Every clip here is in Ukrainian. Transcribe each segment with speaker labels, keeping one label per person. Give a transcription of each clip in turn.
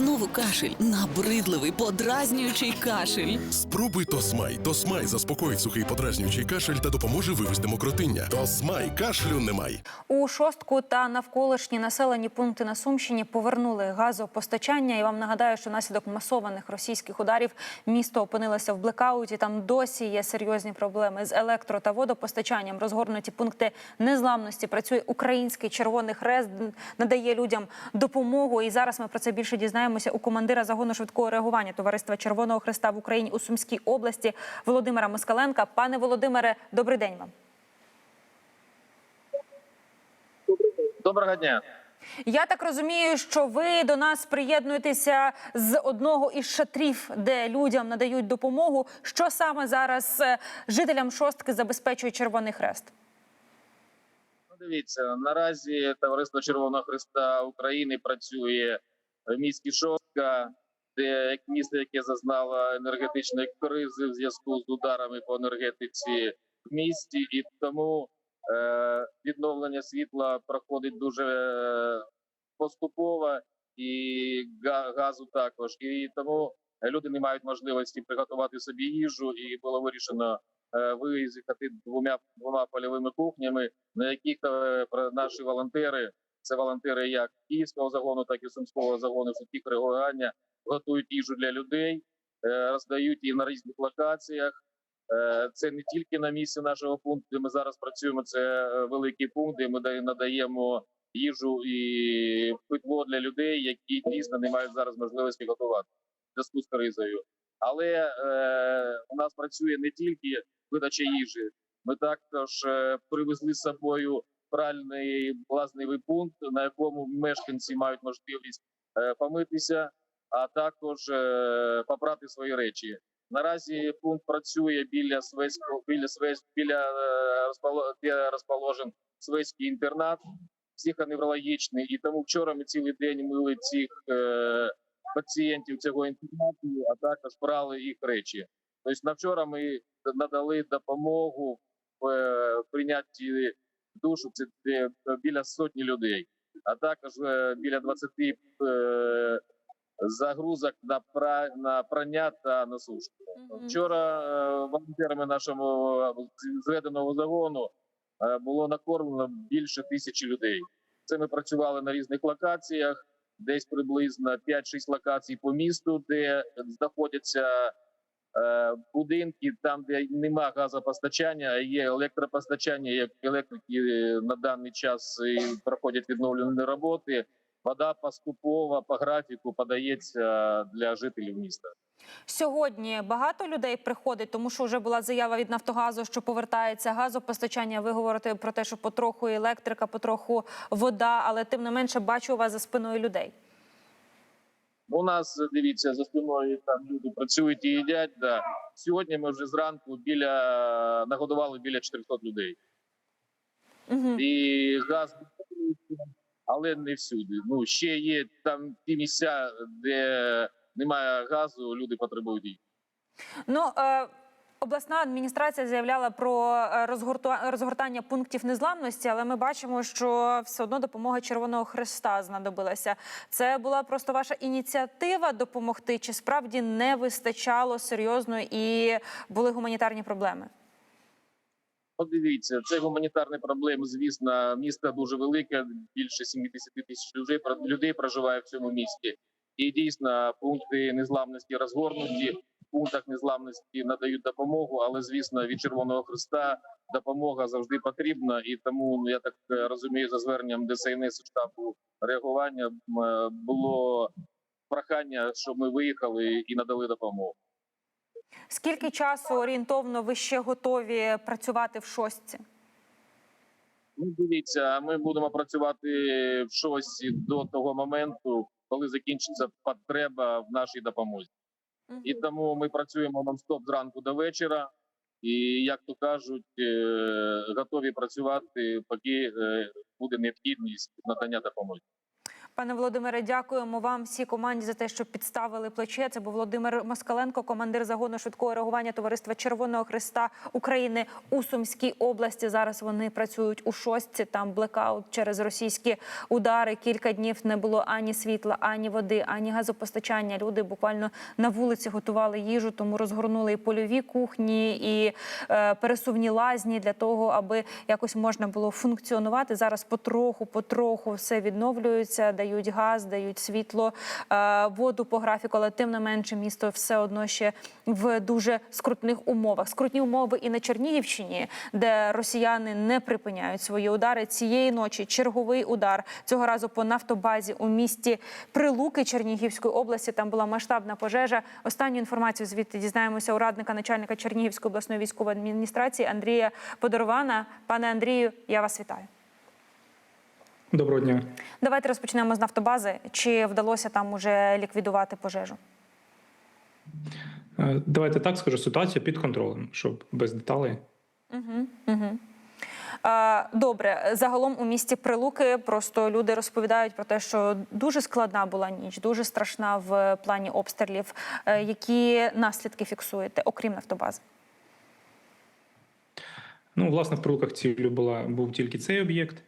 Speaker 1: Знову кашель, набридливий, подразнюючий кашель.
Speaker 2: Спробуй Тосмай. Тосмай заспокоїть сухий подразнюючий кашель та допоможе вивести мокротиння. Тосмай кашлю немає.
Speaker 3: У шостку та навколишні населені пункти на Сумщині повернули газопостачання. І вам нагадаю, що внаслідок масованих російських ударів місто опинилося в блекауті. Там досі є серйозні проблеми з електро та водопостачанням. Розгорнуті пункти незламності. Працює український червоний хрест, надає людям допомогу. І зараз ми про це більше дізнаємося у командира загону швидкого реагування Товариства Червоного Хреста в Україні у Сумській області Володимира Москаленка. Пане Володимире, добрий день вам.
Speaker 4: Доброго дня.
Speaker 3: Я так розумію, що ви до нас приєднуєтеся з одного із шатрів, де людям надають допомогу. Що саме зараз е, жителям шостки забезпечує Червоний Хрест?
Speaker 4: Ну, дивіться, наразі Товариство Червоного Христа України працює в місті Шостка, де як місто, яке зазнало енергетичної кризи в зв'язку з ударами по енергетиці в місті, і тому е, відновлення світла проходить дуже е, поступово, і газу також. І тому люди не мають можливості приготувати собі їжу, і було вирішено е, виїхати двома двома польовими кухнями, на яких е, наші волонтери, це волонтери як київського загону, так і сумського загону швидких реагування, готують їжу для людей, е, роздають її на різних локаціях. Е, Це не тільки на місці нашого пункту, де ми зараз працюємо. Це е, великий пункт, де ми надаємо їжу і питво для людей, які дійсно не мають зараз можливості готувати в зв'язку з кризою. Але е, у нас працює не тільки видача їжі. Ми також привезли з собою пральний блазневий пункт, на якому мешканці мають можливість е, помитися, а також е, попрати свої речі. Наразі пункт працює біля Свеського, біля Свеськ, біля е, де розположен Свеський інтернат психоневрологічний. І тому вчора ми цілий день мили цих е, пацієнтів цього інтернату, а також брали їх речі. Тобто на вчора ми надали допомогу в прийнятті душу. Це біля сотні людей, а також е, біля 20 е, загрузок на пра на прання та на сушку. Вчора е, волонтерами нашому е, зведеного загону е, було накормлено більше тисячі людей. Це ми працювали на різних локаціях, десь приблизно 5-6 локацій по місту, де знаходяться е, будинки, там, де нема газопостачання, а є електропостачання, як електрики е, на даний час проходять відновлені роботи. Вода поступово по графіку подається для жителів міста.
Speaker 3: Сьогодні багато людей приходить, тому що вже була заява від Нафтогазу, що повертається газопостачання. Ви говорите про те, що потроху електрика, потроху вода, але тим не менше бачу вас за спиною людей.
Speaker 4: У нас дивіться за спиною там люди працюють і їдять. Да. Сьогодні ми вже зранку біля нагодували біля 400 людей.
Speaker 3: Угу.
Speaker 4: І газ, але не всюди. Ну ще є там ті місця, де немає газу, люди потребують їх.
Speaker 3: Ну е, обласна адміністрація заявляла про е, розгортання пунктів незламності, але ми бачимо, що все одно допомога Червоного Хреста знадобилася. Це була просто ваша ініціатива допомогти, чи справді не вистачало серйозно і були гуманітарні проблеми?
Speaker 4: Подивіться, це гуманітарні проблеми. Звісно, місто дуже велике. Більше 70 тисяч людей людей проживає в цьому місті. І дійсно пункти незламності розгорнуті. Пунктах незламності надають допомогу, але звісно, від Червоного Христа допомога завжди потрібна. І тому ну, я так е, розумію, за зверненням ДСНС штабу реагування е, було прохання, щоб ми виїхали і надали допомогу.
Speaker 3: Скільки часу орієнтовно ви ще готові працювати в шостці?
Speaker 4: Ну, дивіться, ми будемо працювати в шості до того моменту, коли закінчиться потреба в нашій допомозі. І тому ми працюємо нон-стоп зранку до вечора. І як то кажуть, е, готові працювати, поки е, буде необхідність надання допомоги.
Speaker 3: Пане Володимире, дякуємо вам всій команді за те, що підставили плече. Це був Володимир Москаленко, командир загону швидкого реагування Товариства Червоного Христа України у Сумській області. Зараз вони працюють у шостці. Там блекаут через російські удари. Кілька днів не було ані світла, ані води, ані газопостачання. Люди буквально на вулиці готували їжу, тому розгорнули і польові кухні, і е, пересувні лазні для того, аби якось можна було функціонувати. Зараз потроху, потроху все відновлюється, дають газ, дають світло, е, воду по графіку, але тим не менше місто все одно ще в дуже скрутних умовах. Скрутні умови і на Чернігівщині, де росіяни не припиняють свої удари. Цієї ночі черговий удар цього разу по нафтобазі у місті Прилуки Чернігівської області. Там була масштабна пожежа. Останню інформацію звідти дізнаємося у радника начальника Чернігівської обласної військової адміністрації Андрія Подорвана. Пане Андрію, я вас вітаю.
Speaker 5: Доброго дня.
Speaker 3: Давайте розпочнемо з нафтобази. Чи вдалося там уже ліквідувати пожежу?
Speaker 5: Е, Давайте так скажу. Ситуація під контролем, щоб без деталей.
Speaker 3: Е, Добре, загалом у місті Прилуки просто люди розповідають про те, що дуже складна була ніч, дуже страшна в плані обстрілів. Е, Які наслідки фіксуєте, окрім нафтобази?
Speaker 5: Ну, власне, в прилуках ціллю була був тільки цей об'єкт.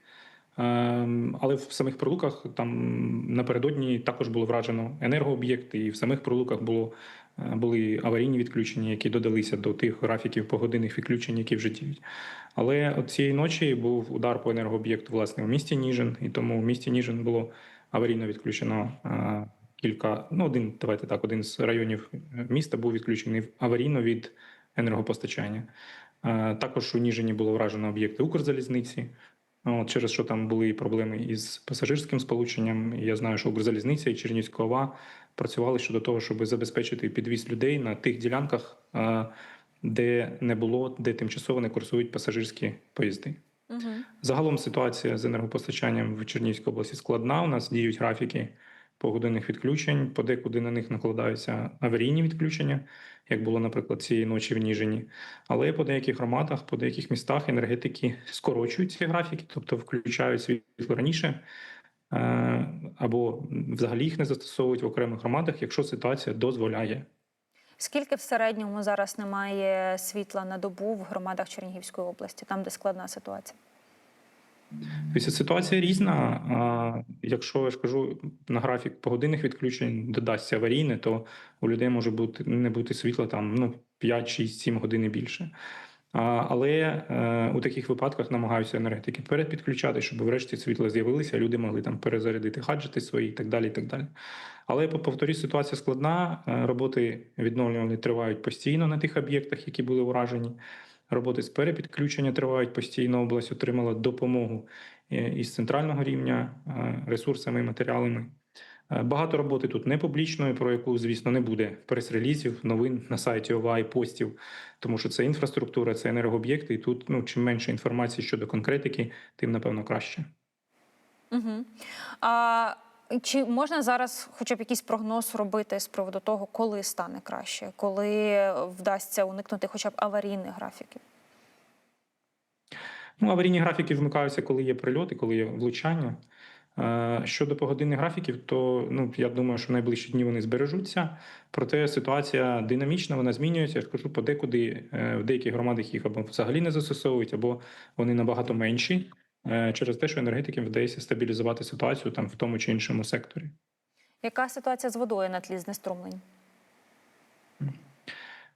Speaker 5: Ем, Але в самих прилуках там напередодні також було вражено енергооб'єкти, і в самих прилуках було е, були аварійні відключення, які додалися до тих графіків погодинних відключень, які вже діють. Але цієї ночі був удар по енергооб'єкту власне у місті Ніжин, і тому в місті Ніжин було аварійно відключено е, кілька. Ну, один давайте так, один з районів міста був відключений аварійно від енергопостачання. Е, Також у Ніжині було вражено об'єкти Укрзалізниці. От, через що там були проблеми із пасажирським сполученням. Я знаю, що Укрзалізниця і Чернівська ОВА працювали щодо того, щоб забезпечити підвіз людей на тих ділянках, де не було, де тимчасово не курсують пасажирські поїзди. Загалом ситуація з енергопостачанням в Чернігівській області складна. У нас діють графіки погодинних відключень, подекуди на них накладаються аварійні відключення, як було, наприклад, цієї ночі в Ніжині. Але по деяких громадах, по деяких містах енергетики скорочують ці графіки, тобто включають світло раніше. е, Або взагалі їх не застосовують в окремих громадах, якщо ситуація дозволяє.
Speaker 3: Скільки в середньому зараз немає світла на добу в громадах Чернігівської області, там де складна ситуація?
Speaker 5: Тобто ситуація різна. Якщо я ж кажу на графік погодинних відключень додасться аварійне, то у людей може бути не бути світла там ну 5, 6, 7 годин більше. Але е, у таких випадках намагаються енергетики перед підключати, щоб врешті світло з'явилося, люди могли там перезарядити гаджети свої і так далі. і так далі. Але по- повторюсь, ситуація складна. Е, Роботи відновлювальні тривають постійно на тих об'єктах, які були уражені. Роботи з перепідключення тривають постійно. Область отримала допомогу е, із центрального рівня е, ресурсами і матеріалами. Е, Багато роботи тут не публічної, про яку, звісно, не буде прес-релізів, новин на сайті ОВА і постів, тому що це інфраструктура, це енергооб'єкти, і тут ну, чим менше інформації щодо конкретики, тим напевно краще.
Speaker 3: Угу. А, чи можна зараз хоча б якийсь прогноз робити з приводу того, коли стане краще, коли вдасться уникнути хоча б аварійних графіків?
Speaker 5: Ну, аварійні графіки вмикаються, коли є прильоти, коли є влучання. Е, Щодо погодинних графіків, то ну я думаю, що в найближчі дні вони збережуться. Проте ситуація динамічна, вона змінюється. Я ж кажу, подекуди е, в деяких громадах їх або взагалі не застосовують, або вони набагато менші е, через те, що енергетикам вдається стабілізувати ситуацію там в тому чи іншому секторі.
Speaker 3: Яка ситуація з водою на тлі знеструмлень?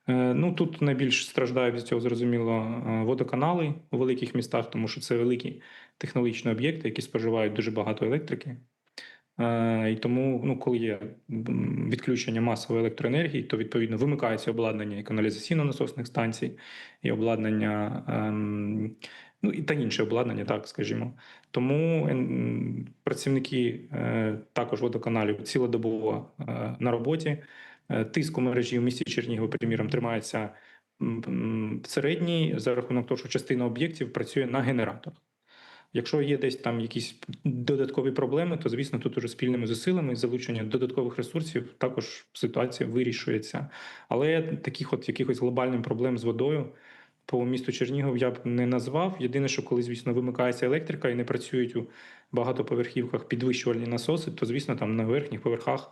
Speaker 5: Е, Ну тут найбільш страждають від цього зрозуміло е, водоканали у великих містах, тому що це великі технологічні об'єкти, які споживають дуже багато електрики. Е, І тому, ну, коли є відключення масової електроенергії, то відповідно вимикається обладнання і каналізаційно-насосних станцій, і обладнання, ем, ну і та інше обладнання, так скажімо. Тому ем, працівники е, також водоканалів цілодобово е, на роботі. Е, Тиск у мережі в місті Чернігів, приміром, тримається середній за рахунок того, що частина об'єктів працює на генераторах. Якщо є десь там якісь додаткові проблеми, то звісно тут уже спільними зусиллями залучення додаткових ресурсів також ситуація вирішується. Але таких от якихось глобальних проблем з водою по місту Чернігов я б не назвав. Єдине, що коли, звісно, вимикається електрика і не працюють у багатоповерхівках підвищувальні насоси, то звісно там на верхніх поверхах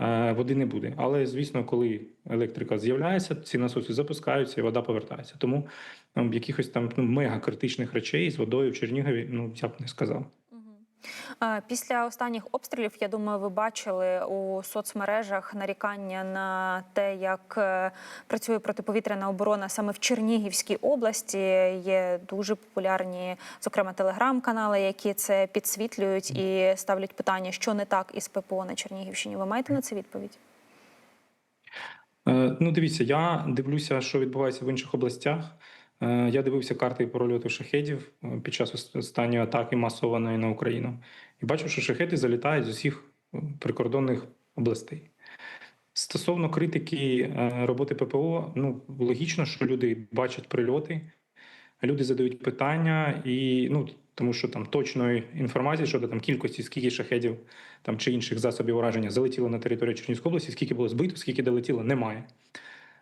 Speaker 5: е, води не буде. Але звісно, коли електрика з'являється, ці насоси запускаються і вода повертається. Тому там якихось там ну, мега критичних речей з водою в Чернігові, ну я б не сказав.
Speaker 3: Після останніх обстрілів, я думаю, ви бачили у соцмережах нарікання на те, як е, працює протиповітряна оборона саме в Чернігівській області. Є дуже популярні, зокрема, телеграм-канали, які це підсвітлюють і ставлять питання, що не так із ППО на Чернігівщині. Ви маєте на це відповідь?
Speaker 5: Е, Ну, дивіться, я дивлюся, що відбувається в інших областях. Е, Я дивився карти прольоту шахедів е, під час останньої атаки масованої на Україну, і бачу, що шахеди залітають з усіх е, прикордонних областей. Стосовно критики роботи ППО, ну логічно, що люди бачать прильоти, люди задають питання, і ну тому що там точної інформації щодо там кількості, скільки шахедів там чи інших засобів ураження залетіло на територію Чернігівської області, скільки було збито, скільки долетіло, немає.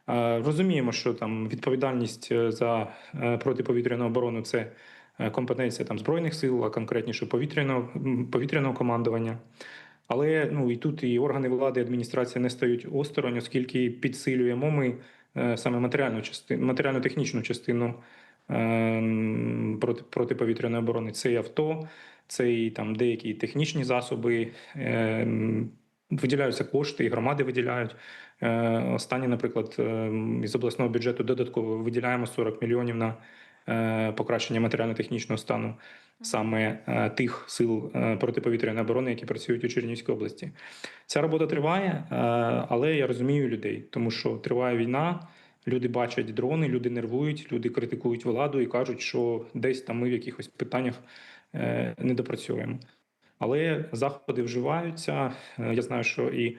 Speaker 5: Розуміємо, що там відповідальність е, за е, протиповітряну оборону це е, компетенція там збройних сил, а конкретніше повітряного повітряного командування. Але ну і тут і органи влади, і адміністрація не стають осторонь, оскільки підсилюємо ми саме матеріальну частину, матеріально-технічну частину проти, протиповітряної оборони. Це і авто, це і там деякі технічні засоби. Виділяються кошти, і громади виділяють. Е, Останні, наприклад, е, із обласного бюджету додатково виділяємо 40 мільйонів на е, покращення матеріально-технічного стану саме тих сил протиповітряної оборони, які працюють у Чернігівській області. Ця робота триває, але я розумію людей, тому що триває війна. Люди бачать дрони, люди нервують, люди критикують владу і кажуть, що десь там ми в якихось питаннях не допрацьовуємо. Але заходи вживаються. Я знаю, що і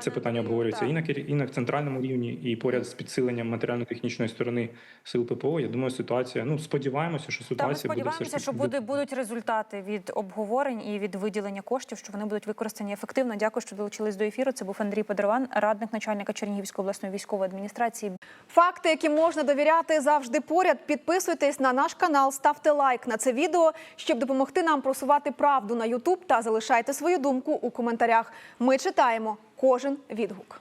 Speaker 5: це питання обговорюється і на і на центральному рівні, і поряд з підсиленням матеріально-технічної сторони сил ППО. Я думаю, ситуація. Ну сподіваємося, що
Speaker 3: Та ми
Speaker 5: ситуація буде все
Speaker 3: сподіваємося, що буде, будуть результати від обговорень і від виділення коштів, що вони будуть використані ефективно. Дякую, що долучились до ефіру. Це був Андрій Педрован, радник начальника Чернігівської обласної військової адміністрації.
Speaker 6: Факти, які можна довіряти, завжди поряд. Підписуйтесь на наш канал, ставте лайк на це відео, щоб допомогти нам просувати правду на Ютуб та залишайте свою думку у коментарях. Ми читаємо кожен відгук.